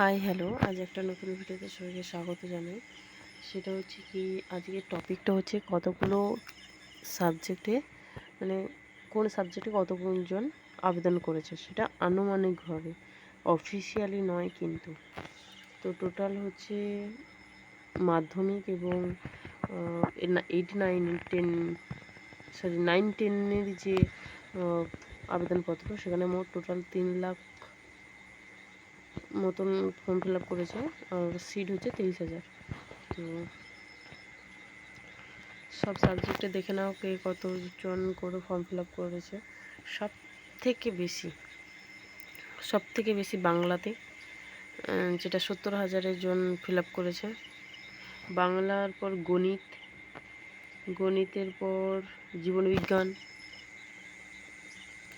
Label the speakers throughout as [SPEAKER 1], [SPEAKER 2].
[SPEAKER 1] Hi hello আজ একটা নতুন ভিডিওতে সবাইকে স্বাগত জানাই। সেটা হচ্ছে কি আজকের টপিকটা হচ্ছে কতগুলো সাবজেক্টে মানে কোন সাবজেক্টে কতজন আবেদন করেছে, সেটা আনুমানিকভাবে অফিসিয়ালি নয় কিন্তু। তো টোটাল হচ্ছে মাধ্যমিক এবং eight nine ten sorry nine টেনের যে আবেদনপত্র, সেখানে মোট টোটাল তিন লাখ মতন ফর্ম ফিল আপ করেছে, আর সিট হচ্ছে তেইশ হাজার। তো সব সাবজেক্টে দেখে নাও কে কতজন করে ফর্ম ফিল আপ করেছে। সব থেকে বেশি সব থেকে বেশি বাংলাতে যেটা সত্তর হাজারের জন ফিল আপ করেছে। বাংলার পর গণিত, গণিতের পর জীবনবিজ্ঞান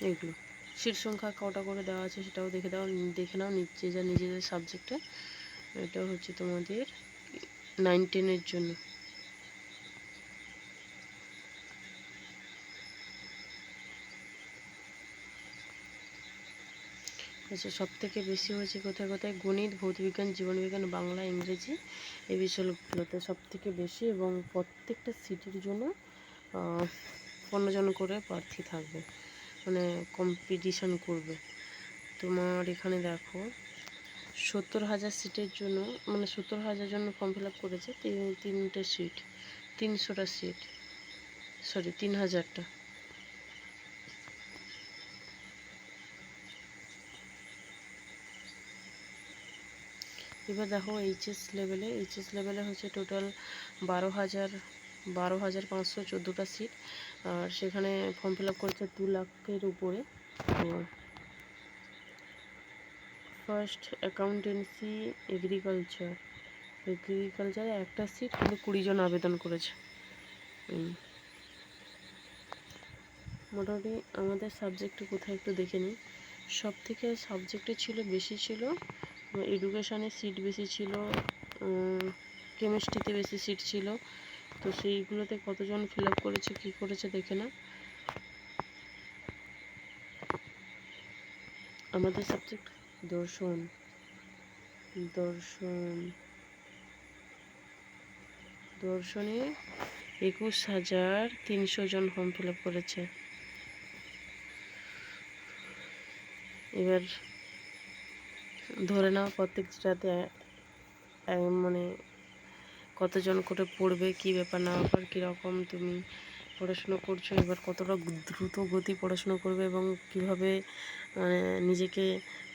[SPEAKER 1] এগুলো সিট সংখ্যা কটা করে দেওয়া আছে সেটাও দেখে দাও দেখে নাও নিচে যা নিজেদের সাবজেক্টে এটা হচ্ছে তোমাদের নাইন টেনের জন্য। আচ্ছা সব থেকে বেশি হয়েছে কোথায় কোথায়? গণিত, ভৌতবিজ্ঞান, জীবনবিজ্ঞান, বাংলা, ইংরেজি এই বিষয়গুলোতে সব থেকে বেশি এবং প্রত্যেকটা সিটির জন্য পনেরো জন করে প্রার্থী থাকবে। মানে কম্পিটিশন করবে। তোমার এখানে দেখো, সত্তর হাজার সিটের জন্য মানে সত্তর হাজার জন্য ফর্ম ফিল আপ করেছে তিনটে সিট তিনশোটা সিট সরি তিন হাজারটা। এবার দেখো এইচএস লেভেলে এইচএস লেভেলে হচ্ছে টোটাল বারো হাজার বারো হাজার পাঁচশো চোদ্দোটা সিট আর সেখানে ফর্ম ফিল আপ করেছে দু লাখের উপরে। ফার্স্ট অ্যাকাউন্টেন্সি এগ্রিকালচার এগ্রিকালচারে একটা সিট কিন্তু কুড়ি জন আবেদন করেছে। মোটামুটি আমাদের সাবজেক্টে কোথায় একটু দেখে নিই। সব থেকে সাবজেক্টে ছিল বেশি ছিল এডুকেশানে সিট বেশি ছিল কেমিস্ট্রিতে বেশি সিট ছিল। তো সেইগুলোতে কতজন ফিল আপ করেছে, কী করেছে দেখে না আমাদের সাবজেক্ট দর্শন। দর্শন। দর্শনে একুশ হাজার তিনশো জন ফর্ম ফিল আপ করেছে। এবার ধরে নাও প্রত্যেক যেটাতে মানে কতজন করে পড়বে, কি ব্যাপার না ব্যাপার কীরকম তুমি পড়াশুনো করছ, এবার কতটা দ্রুত গতি পড়াশুনো করবে এবং কীভাবে মানে নিজেকে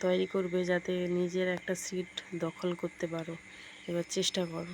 [SPEAKER 1] তৈরি করবে যাতে নিজের একটা সিট দখল করতে পারো, এবার চেষ্টা করো।